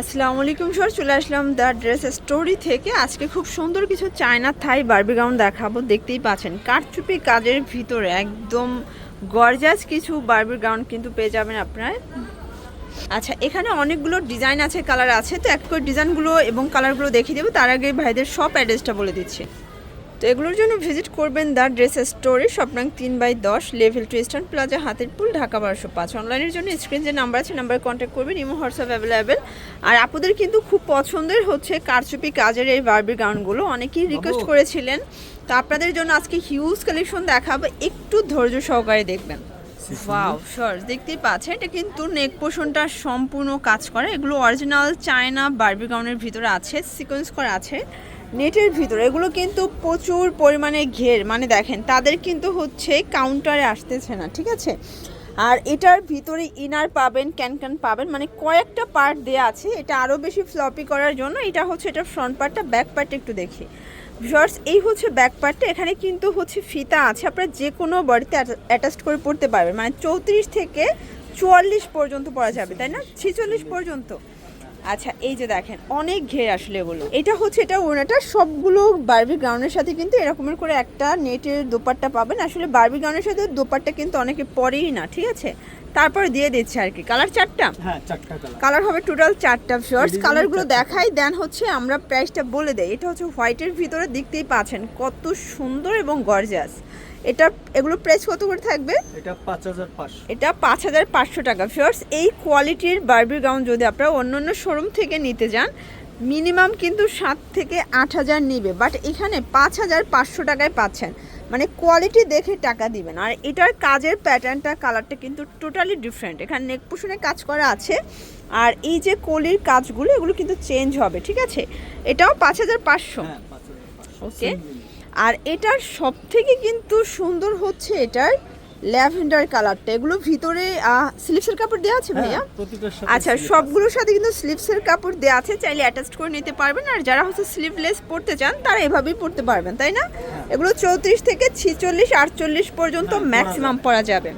আসসালামু আলাইকুম স্যার চলে আসলাম দ্য ড্রেস স্টোরি থেকে। আজকে খুব সুন্দর কিছু চায়না থাই বার্বি গাউন দেখাবো, দেখতেই পাচ্ছেন। কাঠচুপি কাজের ভিতরে একদম গর্জাস কিছু বার্বি গাউন কিন্তু পেয়ে যাবেন আপনার। আচ্ছা এখানে অনেকগুলো ডিজাইন আছে, কালার আছে। তো এক করে ডিজাইনগুলো এবং কালারগুলো দেখিয়ে দেবো, তার আগে ভাইদের সব অ্যাড্রেসটা বলে দিচ্ছি। তো এগুলোর জন্য ভিজিট করবেন দ্য ড্রেস স্টোরে স্বপ্নাং তিন বাই দশ লেভেল টু ইস্টার্ন প্লাজা হাতের পুল ঢাকা বারোশো পাঁচ। অনলাইনের জন্য স্ক্রিন যে নাম্বার আছে নাম্বারে কন্ট্যাক্ট করবেন ইমো হোয়াটসঅ্যাপ অ্যাভেলেবেল আর আপনাদের কিন্তু খুব পছন্দের হচ্ছে কারচুপি কাজের এই বারবি গাউনগুলো অনেকেই রিকোয়েস্ট করেছিলেন। তো আপনাদের জন্য আজকে হিউজ কালেকশন দেখাবো। একটু ধৈর্য সহকারে দেখবেন। ওয়াও শর্টস দেখতেই পাচ্ছেন। এটা কিন্তু নেক পোষণটা সম্পূর্ণ কাজ করে। এগুলো অরিজিনাল চায়না বারবি গাউনের ভিতরে আছে সিকোয়েন্স করা আছে। নেটের ভিতরে, এগুলো কিন্তু প্রচুর পরিমাণে ঘের মানে দেখেন, তাদের কিন্তু হচ্ছে কাউন্টারে আসতেছে না, ঠিক আছে? আর এটার ভিতরে ইনার পাবেন ক্যান ক্যান পাবেন মানে কয়েকটা পার্ট দেওয়া আছে, এটা আরও বেশি ফ্লপি করার জন্য, এটা হচ্ছে, এটা ফ্রন্ট পার্টটা ব্যাক পার্টটা একটু দেখি। ভিউয়ার্স এই হচ্ছে ব্যাক পার্টটা এখানে কিন্তু হচ্ছে ফিতা আছে, আপনারা যে কোনো বডিতে অ্যাটাচ করে পড়তে পারবেন মানে চৌত্রিশ থেকে চুয়াল্লিশ পর্যন্ত পড়া যাবে, তাই না? ছিচল্লিশ পর্যন্ত। আচ্ছা এই যে দেখেন, অনেক ঘের আসলে এগুলো। এটা হচ্ছে, এটা ওনাটা সবগুলো বার্বি গ্রাউন্ডের সাথে কিন্তু এরকমের করে একটা নেটের দোপাট্টা পাবেন। আসলে বার্বি গ্রাউন্ডের সাথে দোপাট্টা কিন্তু অনেকে পরেই না, ঠিক আছে? তারপরে দিয়ে দিচ্ছে আর কি। কালার চারটা? হ্যাঁ চারটা কালার কালার হবে টোটাল চারটা Design কালারগুলো। দেখাই দেন হচ্ছে আমরা প্রাইসটা বলে দেই। এটা হচ্ছে হোয়াইটের ভিতরে দেখতেই পাচ্ছেন কত সুন্দর এবং গর্জাস এটা এগুলো প্রাইস কত করে থাকবে? এটা পাঁচ হাজার পাঁচশো। এটা পাঁচ হাজার পাঁচশো টাকা ফিওর্স এই কোয়ালিটির বারবি গাউন যদি আপনারা অন্য অন্য শোরুম থেকে নিতে যান মিনিমাম কিন্তু সাত থেকে আট হাজার নিবে। বাট এখানে পাঁচ হাজার পাঁচশো টাকায় পাচ্ছেন। মানে কোয়ালিটি দেখে টাকা দিবেন। আর এটার কাজের প্যাটার্নটা কালারটা কিন্তু টোটালি ডিফারেন্ট এখানে নেক পোষণে কাজ করা আছে। আর এই যে কলির কাজগুলো এগুলো কিন্তু চেঞ্জ হবে ঠিক আছে? এটাও পাঁচ হাজার পাঁচশো। হ্যাঁ ওকে আর এটার সব থেকে কিন্তু সুন্দর হচ্ছে এটার ল্যাভেন্ডার কালারটা এগুলো ভিতরে স্লিপসের কাপড় দেওয়া আছে ভাইয়া? হ্যাঁ, সাথে আচ্ছা সবগুলোর সাথে কিন্তু স্লিপসের কাপড় দেওয়া আছে চাইলে অ্যাটাচ করে নিতে পারবেন। আর যারা হচ্ছে স্লিভলেস পরতে চান তারা এভাবেই পরতে পারবেন তাই না? এগুলো চৌত্রিশ থেকে ছিচল্লিশ আটচল্লিশ পর্যন্ত হ্যাঁ, ম্যাক্সিমাম পরা যাবে।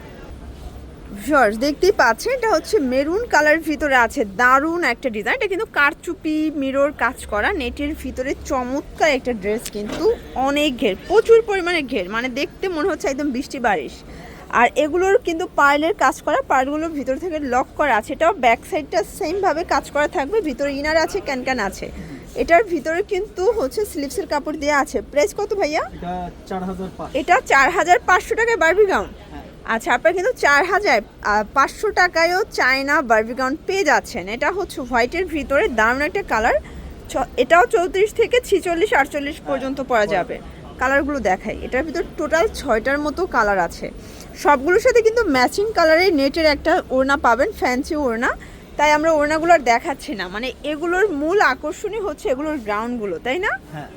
ভিউয়ার্স দেখতেই পাচ্ছেন এটা হচ্ছে মেরুন কালার ভিতরে আছে। দারুণ একটা ডিজাইন এটা কিন্তু কারচুপি মিরর কাজ করা নেটের ভিতরে চমৎকার একটা ড্রেস কিন্তু অনেক ঘের প্রচুর পরিমাণে ঘের মানে দেখতে মনে হচ্ছে একদম বৃষ্টি বারিশ। আর এগুলোর কিন্তু পার্লের কাজ করা পার্লগুলোর ভিতর থেকে লক করা আছে। এটাও ব্যাক সাইডটা সেমভাবে কাজ করা থাকবে ভিতরে ইনার আছে ক্যান ক্যান আছে। এটার ভিতরে কিন্তু হচ্ছে স্লিপসের কাপড় দেওয়া আছে। প্রাইস কত ভাইয়া? এটা চার হাজার পাঁচশো টাকায় বারবি গাউন হ্যাঁ। আচ্ছা আপনারা কিন্তু চার হাজার পাঁচশো টাকায়ও চায়না বার্বিগাউন পেয়ে যাচ্ছেন। এটা হচ্ছে হোয়াইটের ভিতরে দারুণ একটা কালার এটাও চৌত্রিশ থেকে ছিচল্লিশ আটচল্লিশ পর্যন্ত পরা যাবে। কালারগুলো দেখাই। এটার ভিতর টোটাল ছয়টার মতো কালার আছে। সবগুলোর সাথে কিন্তু ম্যাচিং কালারের নেটের একটা ওড়না পাবেন ফ্যান্সি ওড়না। তাই আমরা ওড়নাগুলো আর দেখাচ্ছি না। মানে এগুলোর মূল আকর্ষণই হচ্ছে এগুলোর গ্রাউন্ডগুলো তাই না? হ্যাঁ।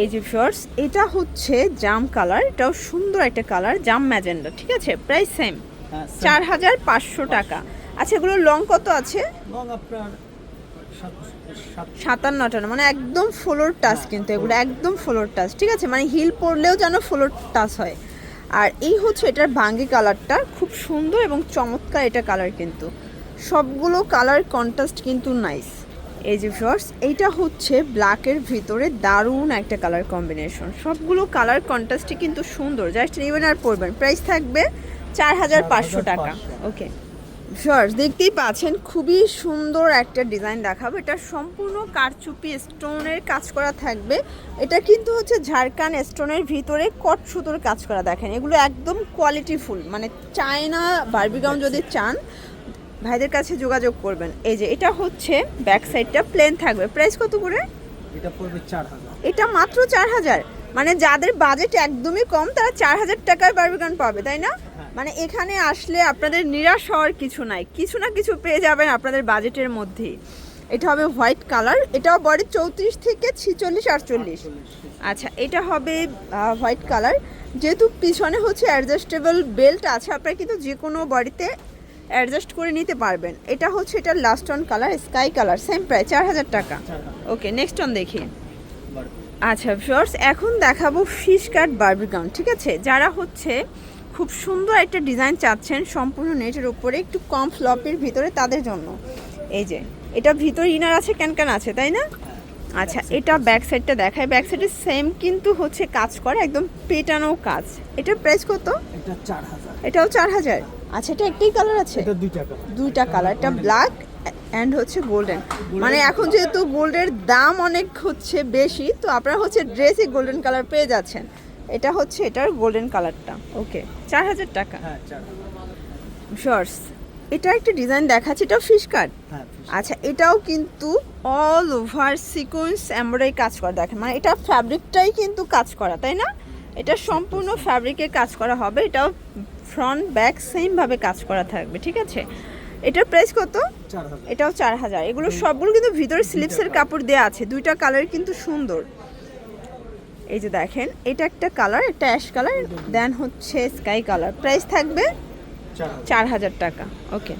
এই যে শর্টস এটা হচ্ছে জাম কালার। এটাও সুন্দর একটা কালার জাম ম্যাজেন্ডা ঠিক আছে? প্রাইস সেম হ্যাঁ চার হাজার পাঁচশো টাকা। আচ্ছা এগুলোর লং কত আছে? এবং আপনার সাতান্ন আটান্ন মানে একদম ফ্লোর টাচ কিন্তু এগুলো একদম ফ্লোর টাচ ঠিক আছে? মানে হিল পরলেও যেন ফ্লোর টাচ হয়। আর এই হচ্ছে এটার ভাঙ্গি কালারটা খুব সুন্দর এবং চমৎকার এটা কালার কিন্তু। সবগুলো কালার কন্ট্রাস্ট কিন্তু নাইস। এই যে এইটা হচ্ছে ব্ল্যাকের ভিতরে দারুণ একটা কালার কম্বিনেশন। সবগুলো কালার কন্ট্রাস্টই কিন্তু সুন্দর জাস্ট নেবেন আর পরবেন। প্রাইস থাকবে চার হাজার পাঁচশো টাকা। ওকে। শর্টস দেখতেই পাচ্ছেন খুবই সুন্দর একটা ডিজাইন দেখাবো। এটা সম্পূর্ণ কারচুপি স্টোনের কাজ করা থাকবে। এটা কিন্তু হচ্ছে ঝাড়খান স্টোনের ভিতরে কট সুতোর কাজ করা দেখেন। এগুলো একদম কোয়ালিটিফুল মানে চায়না বার্বিগাউন যদি চান ভাইদের কাছে যোগাযোগ করবেন। এই যে এটা হচ্ছে ব্যাক সাইডটা প্লেন থাকবে। প্রাইস কত করে? এটা পড়বে চার হাজার এটা মাত্র চার হাজার মানে যাদের বাজেট একদমই কম তারা চার হাজার টাকার বার্বিগান পাবে তাই না? মানে এখানে আসলে আপনাদের নিরাশ হওয়ার কিছু নাই। কিছু না কিছু পেয়ে যাবেন আপনাদের বাজেটের মধ্যেই। এটা হবে হোয়াইট কালার, এটাও বডি চৌত্রিশ থেকে ছিচল্লিশ, আটচল্লিশ। আচ্ছা এটা হবে হোয়াইট কালার। যেহেতু পিছনে হচ্ছে অ্যাডজাস্টেবল বেল্ট আছে, আপনারা কিন্তু যে কোনো বডিতে অ্যাডজাস্ট করে নিতে পারবেন। এটা হচ্ছে, এটা last one colour sky colour same প্রায় চার হাজার টাকা। ওকে নেক্সট অন দেখি। আচ্ছা শর্টস এখন দেখাবো ফিশ কাট বার্বি গাউন ঠিক আছে? যারা হচ্ছে খুব সুন্দর একটা ডিজাইন চাচ্ছেন সম্পূর্ণ নেটের উপরে একটু কম ফ্লপের ভিতরে তাদের জন্য। এই যে এটা ভিতর ইনার আছে ক্যান ক্যান আছে তাই না? আচ্ছা এটা ব্যাক সাইডটা দেখায় ব্যাক সাইডে সেম কিন্তু হচ্ছে কাজ করে একদম পেটানো কাজ। এটার প্রাইস কত? এটা চার হাজার। এটাও চার হাজার। আচ্ছা এটা একটাই কালার আছে? এটা দুই টাকা দুইটা কালার এটা ব্ল্যাক অ্যান্ড হচ্ছে গোল্ডেন মানে এখন যেহেতু গোল্ডের দাম অনেক হচ্ছে বেশি তো আপনারা হচ্ছে ড্রেসে গোল্ডেন কালার পেয়ে যাচ্ছেন। এটা হচ্ছে এটার গোল্ডেন কালারটা ওকে চার হাজার টাকা। হ্যাঁ শর্টস এটা একটা ডিজাইন দেখাচ্ছে এটাও ফিশ কাট হ্যাঁ আচ্ছা এটাও কিন্তু অল ওভার সিকোয়েন্স এমব্রয়ডারি কাজ করা দেখেন। মানে এটা ফ্যাব্রিকটাই কিন্তু কাজ করা তাই না? এটা সম্পূর্ণ ফ্যাব্রিকে কাজ করা হবে এটাও ফ্রন্ট ব্যাক সেমভাবে কাজ করা থাকবে ঠিক আছে? এটার প্রাইস কত? এটাও চার হাজার। এগুলো সবগুলো কিন্তু ভিতরে স্লিপসের কাপড় দেওয়া আছে দুইটা কালার কিন্তু সুন্দর। এই যে দেখেন এটা একটা কালার একটা অ্যাশ কালার দেন হচ্ছে স্কাই কালার প্রাইস থাকবে চার হাজার। টাকা ওকে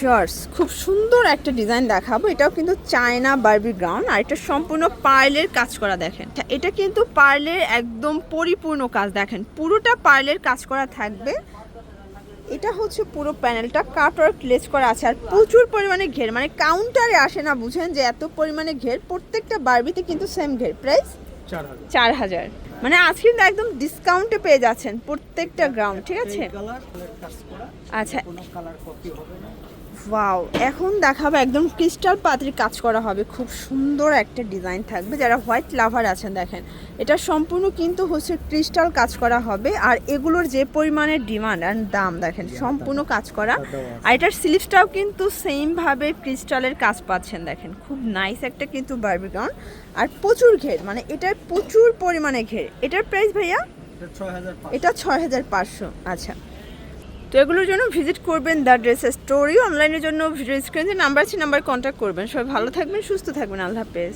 শর্টস খুব সুন্দর একটা ডিজাইন দেখাবো এটাও কিন্তু চায়না বারবি গ্রাউন্ড আর এটা সম্পূর্ণ পার্লের কাজ করা দেখেন। এটা কিন্তু পার্লের একদম পরিপূর্ণ কাজ দেখেন পুরোটা পার্লের কাজ করা থাকবে। এটা হচ্ছে পুরো প্যানেলটা কাটওয়ার্ক লেস করা আছে আর প্রচুর পরিমাণে ঘের মানে কাউন্টারে আসে না বুঝেন যে এত পরিমাণে ঘের প্রত্যেকটা বার্বিতে কিন্তু সেম ঘের। প্রাইস চার হাজার। মানে আজকে কিন্তু একদম ডিসকাউন্টে পেয়ে যাচ্ছেন প্রত্যেকটা গ্রাউন্ড ঠিক আছে? আচ্ছা। ওয়াও এখন দেখাবো একদম ক্রিস্টাল পাত্রির কাজ করা হবে। খুব সুন্দর একটা ডিজাইন থাকবে। যারা হোয়াইট লাভার আছেন দেখেন এটা সম্পূর্ণ কিন্তু হচ্ছে ক্রিস্টাল কাজ করা হবে। আর এগুলোর যে পরিমাণের ডিমান্ড আর দাম দেখেন সম্পূর্ণ কাজ করা। আর এটার স্লিপসটাও কিন্তু সেমভাবে ক্রিস্টালের কাজ পাচ্ছেন দেখেন খুব নাইস একটা কিন্তু বার্বিকন আর প্রচুর ঘের মানে এটার প্রচুর পরিমাণে ঘের। এটার প্রাইস ভাইয়া? এটা ছয় হাজার পাঁচশো আচ্ছা। তো এগুলোর জন্য ভিজিট করবেন দ্য ড্রেস স্টোরি অনলাইনের জন্য ভিডিও স্ক্রিনে নাম্বার আছে নাম্বার কন্ট্যাক্ট করবেন। সবাই ভালো থাকবেন, সুস্থ থাকবেন। আল্লাহ হাফেজ।